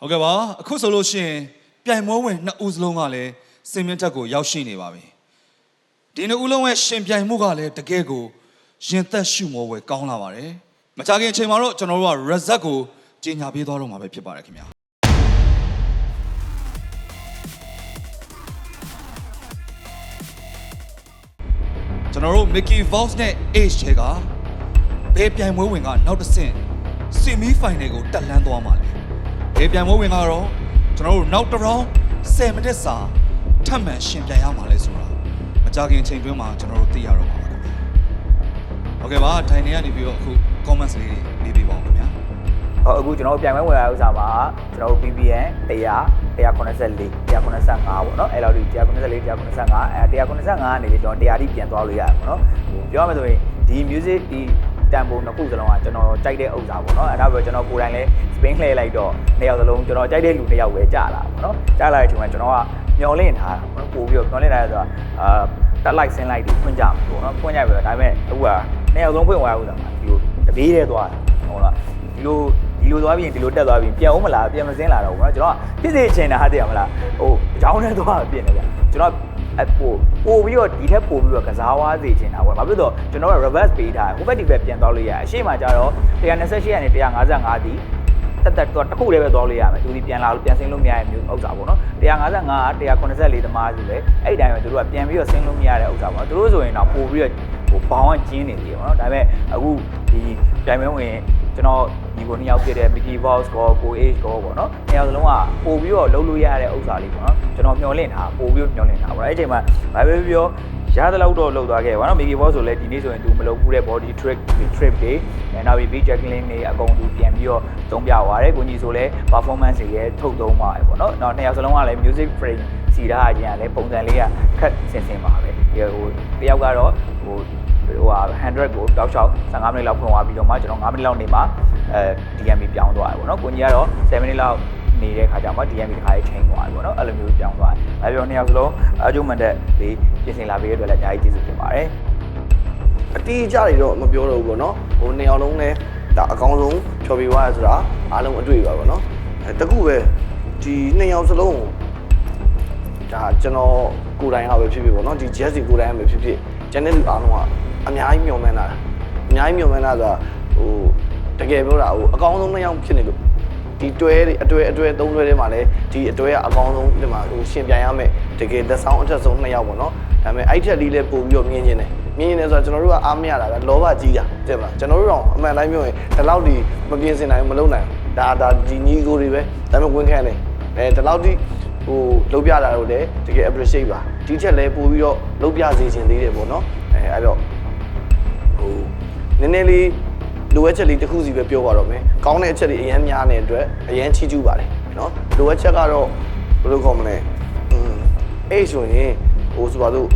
ဟုတ်ကဲ့ပါအခုဆိုလို့ရှိရင်ပြိုင်ပွဲဝင်နှစ်ဦးစလုံးကလည်းစင်မြင့်တက်ကိုရောက်ရှိနေပါပြီဒီနှစ်ဦးလုံးရဲ့ရှင်ပြိုင်မှုကလည်းတကယ်ကိုရင်သက်ရှုမောဝယ်ကောင်းလာပါတယ်မကြခင်အချိန်မှာတော့ကျွန်တော်တို့က result ကိုကြီးညာပေးသွားတော့မှာပဲဖြစ်ပါတယ်ခင်ဗျာကျွန်တော်တို့ Mickey Vox နဲ့ Ace တွေကဘယ်ပြိုင်ပွဲဝင်ကနောက်တစ်ဆင့် semi final ကိုတက်လှမ်းသွားမှာလဲ။ ဒီပြန်မိုးဝင်ကတော့ကျွန်တော်တို့နောက်တစ် round 10မိနစ်စာထပ်မံရှင်ပြန်ရမှာလဲဆိုတာမကြခင်အချိန်တွင်းမှာကျွန်တော်တို့သိရတော့ပါပါခင်ဗျာ။ဟုတ်ကဲ့ပါထိုင်နေကနေပြီးတော့အခု comments လေးတွေပေးပေးပါဦးခင်ဗျာဟောအခုကျွန်တော်တို့ပြန်ပွဲဝင်ရတဲ့ဥစ္စာမှာကျွန်တော်တို့ BBN 100 194 195ပေါ့နော်အဲ့လောက်ဒီ194 195အဲ195ကနေလေကျွန်တော်100တိပြန်သွားလို့ရတယ်ပေါ့နော်ဟိုပြောရမယ်ဆိုရင်ဒီ music ဒီ တန်ဖိုးနှစ်ခုစလုံးကကျွန်တော်ကြိုက်တဲ့ဥစ္စာပေါ့နော်အဲ့ဒါပဲကျွန်တော်ကိုယ်တိုင်လဲ spin လှည့်လိုက်တော့နှစ်ယောက်စလုံးကျွန်တော်ကြိုက်တဲ့လူနှစ်ယောက်ပဲကြာလာပေါ့နော်ကြာလာတဲ့အချိန်မှာကျွန်တော်ကမျောလင့်ထားတာပေါ့နော်ပို့ပြီးတော့မျောလင့်ထားရဆိုတာအာတက်လိုက်ဆင်းလိုက်ဒီဖွင့်ကြမှာပေါ့နော်ဖွင့်ကြပြီတော့ဒါပေမဲ့အခုကနှစ်ယောက်လုံးဖွင့်သွားရဥစ္စာမှာဒီလိုတပေးတည်းသွားတယ်ဟုတ်လားဒီလို ဒီလိုသွားပြီးရင်ဒီလိုတက်သွားပြီးပြန်အောင်မလားပြန်မစင်းလာတော့ဘူးเนาะကျွန်တော်ကဖြစ်စေချင်တာဟာတည်းရမလားဟိုအကြောင်းနဲ့သွားပြင်နေကြကျွန်တော်အ ပို့ပို့ပြီးတော့ဒီထက်ပို့ပြီးတော့ကစားဝါးစေချင်တာပေါ့ဘာဖြစ်လို့ကျွန်တော်က reverse ပေးထားဟိုဘက်ဒီဘက်ပြန်သွားလို့ရတယ်အရှိမကျတော့128ကနေ155ဒီတက်တက်တော့တစ်ခုတည်းပဲသွားလို့ရမယ်သူဒီပြန်လာလို့ပြန်ဆင်းလို့မရတဲ့မျိုးဥစ္စာပေါ့နော်155က184သမားစီပဲအဲ့ဒီတိုင်းပဲသူတို့ကပြန်ပြီးတော့ဆင်းလို့မရတဲ့ဥစ္စာပေါ့သူတို့ဆိုရင်တော့ပို့ပြီးတော့ဟိုဘောင်းကကျင်းနေသေးတယ်ပေါ့နော်ဒါပေမဲ့အခုဒီပြိုင်ပွဲဝင် ကျွန်တော်ဒီကိုနှစ်ယောက်ဖြစ်တဲ့ Mickey Mouse ကိုကို Age ကိုပေါ့နော်နှစ်ယောက်စလုံးကပို့ပြီးတော့လှုပ်လို့ရတဲ့ဥစ္စာလေးပေါ့နော်ကျွန်တော်မျှော်လင့်တာပို့ပြီးတော့မျှော်လင့်တာပေါ့နော်အဲ့ဒီအချိန်မှာဘာပဲပြောရတဲ့လောက်တော့လှုပ်သွားခဲ့ပါတော့ Mickey Mouse ဆိုလည်းဒီနေ့ဆိုရင်သူမလုပ်ဘူးတဲ့ body trick trip တွေအဲနောက်ပြီး beat juggling တွေအကုန်သူပြန်ပြီးတော့သုံးပြသွားတယ်ကိုကြီးဆိုလည်း performance တွေရဲ့ထုတ်သုံးပါတယ်ပေါ့နော်နောက်နှစ်ယောက်စလုံးကလည်း music frame စီထားခြင်းကလည်းပုံစံလေးကခက်ဆင်ဆင်ပါပဲဒီဟိုတယောက်ကတော့ဟို ဟိုဟာ100ကိုတောက်လျှောက်15မိနစ်လောက်ဖွင့်သွားပြီးတော့မှကျွန်တော်5မိနစ်လောက်နေမှာအဲ DMB ပြောင်းသွားတယ်ပေါ့နော်ကိုကြီးကတော့7မိနစ်လောက်နေတဲ့ခါကျမှ DMB တစ်ခါလေးချိန်သွားတယ်ပေါ့နော်အဲ့လိုမျိုးပြောင်းသွားတယ်။အဲပြောနှစ်ယောက်စလုံးအကျုံးမှန်တဲ့ဒီပြင်ဆင်လာပေးရတဲ့အတွက်လည်းအများကြီးကျေးဇူးတင်ပါတယ်အတီးကြတွေတော့မပြောတော့ဘူးပေါ့နော်ဟိုနေအောင်လုံးလဲဒါအကောင်းဆုံးဖြော်ပြသွားရဆိုတာအားလုံးအတွေ့ပါပေါ့နော်အဲတကူပဲဒီနှစ်ယောက်စလုံးကိုဒါကျွန်တော်ကိုယ်တိုင်ဟာပဲဖြစ်ဖြစ်ပေါ့နော်ဒီ Jesse ကိုယ်တိုင်ဟာပဲဖြစ်ဖြစ်ကျန်တဲ့လူအားလုံးက အများကြီးမျှော်မှန်းလာတာအများကြီးမျှော်မှန်းလာဆိုတာဟိုတကယ်ပြောတာဟိုအကောင်းဆုံးနှစ်ယောက်ဖြစ်နေလို့ဒီတွဲတွေအတွဲအတွဲသုံးတွဲထဲမှာလည်းဒီအတွဲကအကောင်းဆုံးဒီမှာဟိုရှင်ပြန်ရမယ်တကယ်သက်ဆောင်အထက်ဆုံးနှစ်ယောက်ပေါ့နော်ဒါပေမဲ့အဲ့ထက်လေးလည်းပို့ပြီးတော့မြင်နေတယ်မြင်နေတယ်ဆိုတော့ကျွန်တော်တို့ကအားမရတာကလောဘကြီးတာတဲ့မလားကျွန်တော်တို့တော့အမှန်တိုင်းပြောရင်ဒီလောက်ဒီမပြင်းစင်နိုင်ဘူးမလုပ်နိုင်ဘူးဒါဒါဒီညီကိုတွေပဲဒါပေမဲ့ဝင်ခံတယ်အဲဒီလောက်ဒီဟိုလုပ်ပြတာတော့လည်းတကယ် appreciate ပါဒီချက်လည်းပို့ပြီးတော့လုပ်ပြစေချင်သေးတယ်ပေါ့နော်အဲအဲ့တော့ ဟိုနည်းနည်းလေးလိုအပ်ချက်လေးတစ်ခုစီပဲပြောပါတော့မယ်ကောင်းတဲ့အချက်တွေအရင်များနေတဲ့အတွက်အရင်ချီးကျူးပါတယ်နော်လိုအပ်ချက်ကတော့ဘယ်လိုခေါ်မလဲอืมအဲ့ဆိုရင်ဟိုဆိုပါတော့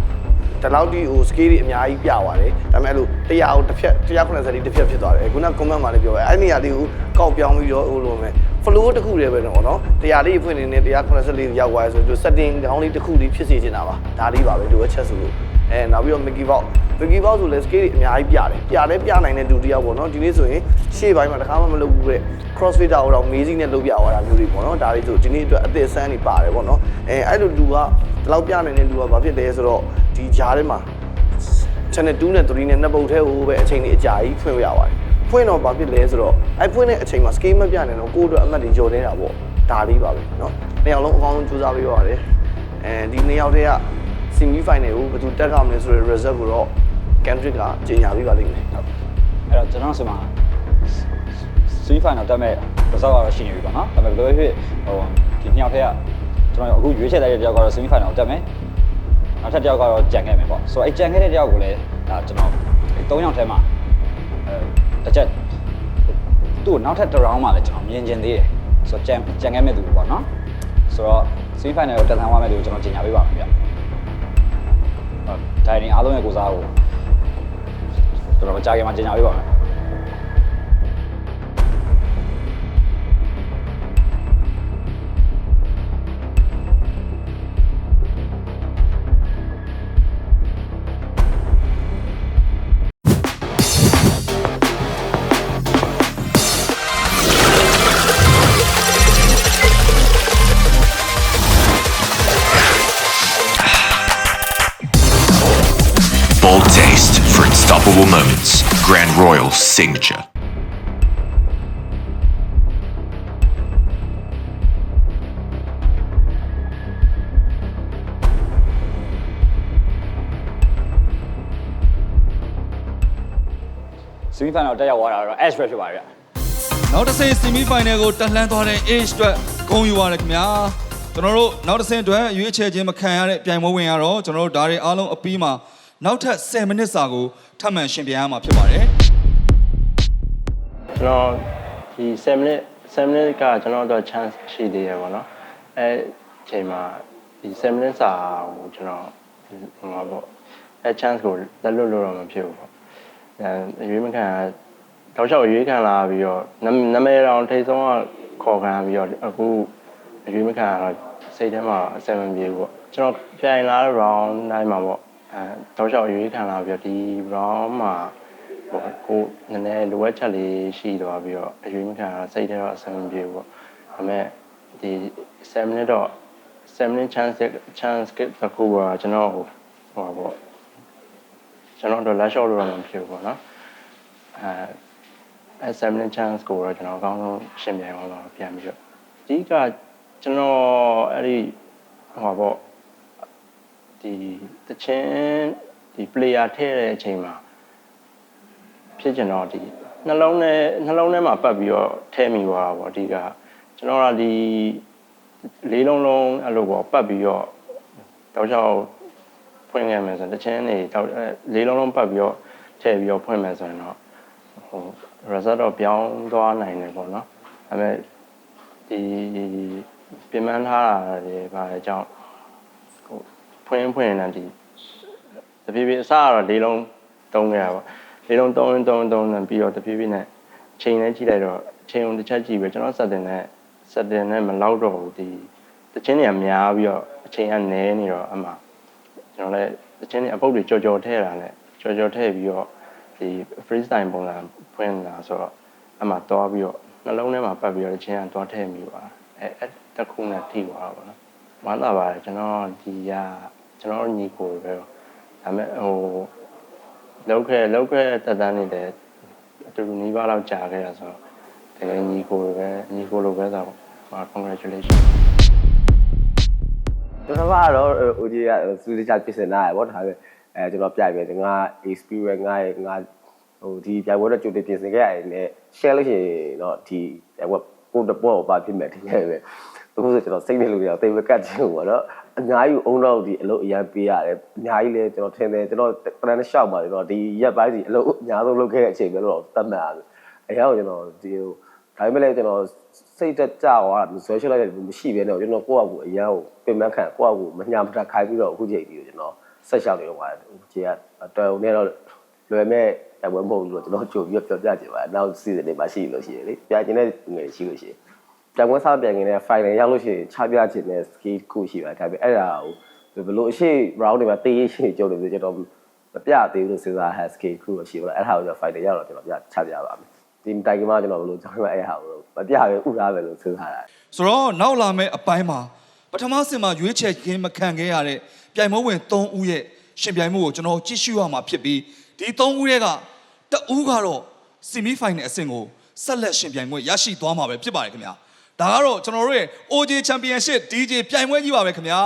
တလောက်ဒီဟို scale တွေအများကြီးပြသွားတယ်ဒါပေမဲ့အဲ့လို100ကိုတစ်ဖြတ်190တိတစ်ဖြတ်ဖြစ်သွားတယ်ခုန comment မှာလည်းပြောပဲအဲ့ဒီနေရာလေးကိုကောက်ပြောင်းပြီးတော့ဟိုလိုမယ် flow တစ်ခုတည်းပဲတော့နော်100လေးဖွင့်နေနေ194ရောက်သွားရဆိုတော့ setting ကောင်းလေးတစ်ခုလေးဖြစ်စေချင်တာပါဒါလေးပါပဲလိုအပ်ချက်ဆိုလို့ အဲနောက်ပြီးတော့ Mickey Box Mickey Box ဆိုလည်း scale တွေအများကြီးပြတယ်ပြလဲပြနိုင်တဲ့ဒုတိယပေါ့နော်ဒီနေ့ဆိုရင်ရှေ့ပိုင်းမှာတစ်ခါမှမလုပ်ဘူးတဲ့ crossfit တော့တော့ amazing နဲ့လုပ်ပြသွားတာမျိုးတွေပေါ့နော်ဒါလေးဆိုဒီနေ့အတွက်အသက်ဆန်းနေပါတယ်ပေါ့နော်အဲအဲ့လိုလူကဒီလောက်ပြနိုင်တဲ့လူကဘာဖြစ်လဲဆိုတော့ဒီဂျားထဲမှာ channel 2နဲ့3နဲ့နှစ်ပုတ်ထဲဟိုပဲအချိန်လေးအကြာကြီးဖွင့်ရပါတယ်ဖွင့်တော့ဘာဖြစ်လဲဆိုတော့အဲ့ဖွင့်တဲ့အချိန်မှာ scale မပြနိုင်တော့ကိုယ့်အတွက်အမှတ်တွေကျော်နေတာပေါ့ဒါလေးပါပဲเนาะနှစ်ယောက်လုံးအကောင်းဆုံးကြိုးစားပေးပါတယ်အဲဒီနှစ်ယောက်တည်းက semi final ကိုဘယ်သူတက်ရမလဲဆိုတဲ့ result ကိုတော့ Kendrick ကကြေညာပေးပါလိမ့်မယ်ဟုတ်အဲ့တော့ကျွန်တော်ဆီမှာ semi final တက်မဲ့ result ကတော့ရှိနေပြီပေါ့နော်ဒါပေမဲ့ဘယ်လိုပဲဖြစ်ဟိုဒီနှစ်ယောက်ထက်ကကျွန်တော်အခုရွေးချယ်လိုက်တဲ့တယောက်ကတော့ semi final ကိုတက်မယ်နောက်ထပ်တယောက်ကတော့ကြံခဲ့မယ်ပေါ့ဆိုတော့အဲ့ကြံခဲ့တဲ့တယောက်ကိုလည်းဒါကျွန်တော်အဲ့၃ယောက်ထဲမှာအဲတစ်ချက်သူ့ကိုနောက်ထပ်တစ် round မှာလည်းကျွန်တော်မြင်ကျင်သေးတယ်ဆိုတော့ကြံကြံခဲ့မဲ့သူပေါ့နော်ဆိုတော့ semi final ကိုတက်သန်းသွားမဲ့သူကိုကျွန်တော်ကြေညာပေးပါမယ်ဗျဟုတ် ဒိုင်ရင်အားလုံးရဲ့ကိုစားကိုကျွန်တော်မကြခင်မှာကြေညာပေးပါမယ် Unforgettable moments. Grand Royal Signature. ဆီမီဖိုင်နယ်တက်ရောက်သွားတာတော့ Ash ပဲဖြစ်ပါတယ်ဗျနောက်တစ်ဆင့်ဆီမီဖိုင်နယ်ကိုတက်လှမ်းသွားတဲ့ Age အတွက်ဂုဏ်ယူရတယ်ခင်ဗျာကျွန်တော်တို့နောက်တစ်ဆင့်အတွက်ရွေးချယ်ခြင်းမခံရတဲ့ပြိုင်ပွဲဝင်ရတော့ကျွန်တော်တို့ဒါတွေအားလုံးအပြီးမှာ နောက်ထပ်10မိနစ်စာကိုထပ်မံရှင်ပြိုင်ရမှာဖြစ်ပါတယ်ကျွန်တော်ဒီ7 minute 7 minute ကကျွန်တော်တော့ chance ရှိသေးရပါတော့အဲအချိန်မှာဒီ7 minute စာကိုကျွန်တော်ဟိုမှာပေါ့အဲ chance ကိုလက်လွတ်လို့တော့မဖြစ်ဘူးပေါ့အဲရွေးမခံတောက်လျှောက်ရွေးခံလာပြီးတော့နာနာမည်တော်ထိတ်ဆုံးကခေါ်ခံပြီးတော့အခုရွေးမခံတော့စိတ်ထဲမှာအဆင်မပြေဘူးပေါ့ကျွန်တော်ပြိုင်လာတဲ့ round တိုင်းမှာပေါ့ အဲတောက်လျှောက်ရွေးခံလာပြီးတော့ဒီ round မှာဟိုကိုနည်းနည်းလိုအပ်ချက်လေးရှိသွားပြီးတော့အရွေးမခံတော့စိတ်ထဲတော့အဆင်မပြေဘူးပေါ့ဒါပေမဲ့ဒီ7 minute တော့7 minute chance chance ကတခုကကျွန်တော်ဟိုဟိုပါပေါ့ကျွန်တော်တို့လက်လျှော့လို့တော့မဖြစ်ဘူးပေါ့နော်အဲအဲ7 minute chance ကိုတော့ကျွန်တော်အကောင်းဆုံးရှင်းပြအောင်တော့ပြန်ပြီးတော့အဓိကကျွန်တော်အဲ့ဒီဟိုပါပေါ့ ဒီတချင်းဒီ player ထည့်တဲ့အချိန်မှာဖြစ်ကျင်တော့ဒီနှလုံးထဲနှလုံးထဲမှာပတ်ပြီးတော့ထဲမိသွားတာပေါ့အဓိကကျွန်တော်ကဒီလေးလုံးလုံးအဲ့လိုပေါ့ပတ်ပြီးတော့တောက်လျှောက်ဖွင့်ခဲ့မယ်ဆိုရင်တချင်းနေတောက်အဲလေးလုံးလုံးပတ်ပြီးတော့ထည့်ပြီးတော့ဖွင့်မယ်ဆိုရင်တော့ဟို result တော့ပြောင်းသွားနိုင်တယ်ပေါ့နော်ဒါပေမဲ့ဒီပြင်ပန်းထားတာတွေပါအကြောင်းဟို ဖွင့်ဖွင့်နေတယ်ဒီတဖြည်းဖြည်းအစကတော့လေးလုံးတုံးခဲ့တာပေါ့လေးလုံးတုံးရင်တုံးရင်တုံးရင်ပြီးတော့တဖြည်းဖြည်းနဲ့ချိန်နဲ့ကြည့်လိုက်တော့ချိန်ုံတစ်ချက်ကြည့်ပဲကျွန်တော်စက်တင်နဲ့စက်တင်နဲ့မလောက်တော့ဘူးဒီတချင်းတွေကများပြီးတော့အချိန်ကနည်းနေတော့အမှကျွန်တော်လည်းတချင်းတွေအပုတ်တွေကြော်ကြော်ထည့်တာနဲ့ကြော်ကြော်ထည့်ပြီးတော့ဒီ freestyle ပုံစံဖွင့်လာဆိုတော့အမှသွားပြီးတော့နှလုံးထဲမှာပတ်ပြီးတော့တချင်းကသွားထည့်မိပါအဲအဲ့တစ်ခုနဲ့ထိသွားတာပေါ့နော်ဝမ်းသာပါတယ်ကျွန်တော်ဒီက ကျွန်တော်ညီကိုပဲတော့ဒါပေမဲ့ဟိုလောက်ခဲ့လောက်ခဲ့တက်တန်းနေတယ်အတူတူနီးပါးလောက်ကြာခဲ့တာဆိုတော့တကယ်ညီကိုလိုပဲညီကိုလိုပဲဆိုတော့ဟာ congratulation ကျွန်တော်ကတော့ OJ ကစူးစချပြင်ဆင်လာရပေါ့ဒါပဲအဲကျွန်တော်ပြိုင်ပဲငါ experience ငါရဲ့ငါဟိုဒီပြိုင်ပွဲတော့ကြိုတင်ပြင်ဆင်ခဲ့ရတယ်နဲ့ share လို့ရှိရင်တော့ဒီပြိုင်ပွဲကိုတပေါ်ပါဖြစ်မယ်တကယ်ပဲ ဘယ်လိုဆိုကျွန်တော်စိတ်နဲ့လို့ရအောင်တိတ်မကတ်ချင်ဘူးပေါ့နော်အများကြီးအုံတော့ဒီအလုပ်အရန်ပေးရတယ်အများကြီးလဲကျွန်တော်ထင်တယ်ကျွန်တော်တရန်ရှောက်ပါကျွန်တော်ဒီရက်ပိုင်းစီအလုပ်အများဆုံးလုပ်ခဲ့တဲ့အချိန်ပဲလို့တော့သတ်မှတ်ရတယ်အရာကိုကျွန်တော်ဒီဟိုဒါပေမဲ့လည်းကျွန်တော်စိတ်တက်ကြသွားတာဆွဲရှလိုက်တယ်မရှိဘဲတော့ကျွန်တော်ကိုယ့်အကူအရန်ကိုပြင်မခံကိုယ့်အကူမညာမတခိုင်းပြီးတော့အခုချိန်ဒီကိုကျွန်တော်ဆက်ရှောက်နေတော့ပါတယ်ခြေကတော်ုံနဲ့တော့လွယ်မဲ့အဝဲမဟုတ်ဘူးလို့ကျွန်တော်ကြိုပြီးပြောပြချင်ပါတယ်နောက် season တွေမှာရှိလို့ရှိရလေပြချင်တဲ့ငွေရှိလို့ရှိရင် ပြန်ပွဲစားပြန်ခင်တဲ့ final ရောက်လို့ရှိရင်ချပြချင်တဲ့ skill ခုရှိပါတယ်ဒါပေမဲ့အဲ့ဒါကိုဘယ်လိုအရှိ round တွေမှာတေးရရှိကြုံလို့ကျွန်တော်မပြသေးဘူးလို့စဉ်းစား has skill ခုလို့ရှိပါလားအဲ့ဒါကိုကျွန်တော် final ရောက်တော့ကျွန်တော်ပြချပြပါမယ်ဒီတိုင်ကမှကျွန်တော်ဘယ်လိုကြောင်းရအဲ့ဟာကိုမပြပဲဥထားပဲလို့စဉ်းစားတာဆိုတော့နောက်လာမယ့်အပိုင်းမှာပထမဆင်မှာရွေးချယ်ခြင်းမခံခဲ့ရတဲ့ပြိုင်ပွဲဝင်3ဦးရဲ့ရှင်ပြိုင်မှုကိုကျွန်တော်ကြည့်ရှုရမှာဖြစ်ပြီးဒီ3ဦးရဲ့ကတဦးကတော့ဆီမီဖိုင်နယ်အဆင့်ကိုဆက်လက်ရှင်ပြိုင်ပွဲရရှိသွားမှာပဲဖြစ်ပါတယ်ခင်ဗျာ ဒါကတော့ကျွန်တော်တို့ရဲ့ OJ Championship DJ ပြိုင်ပွဲကြီးပါပဲခင်ဗျာ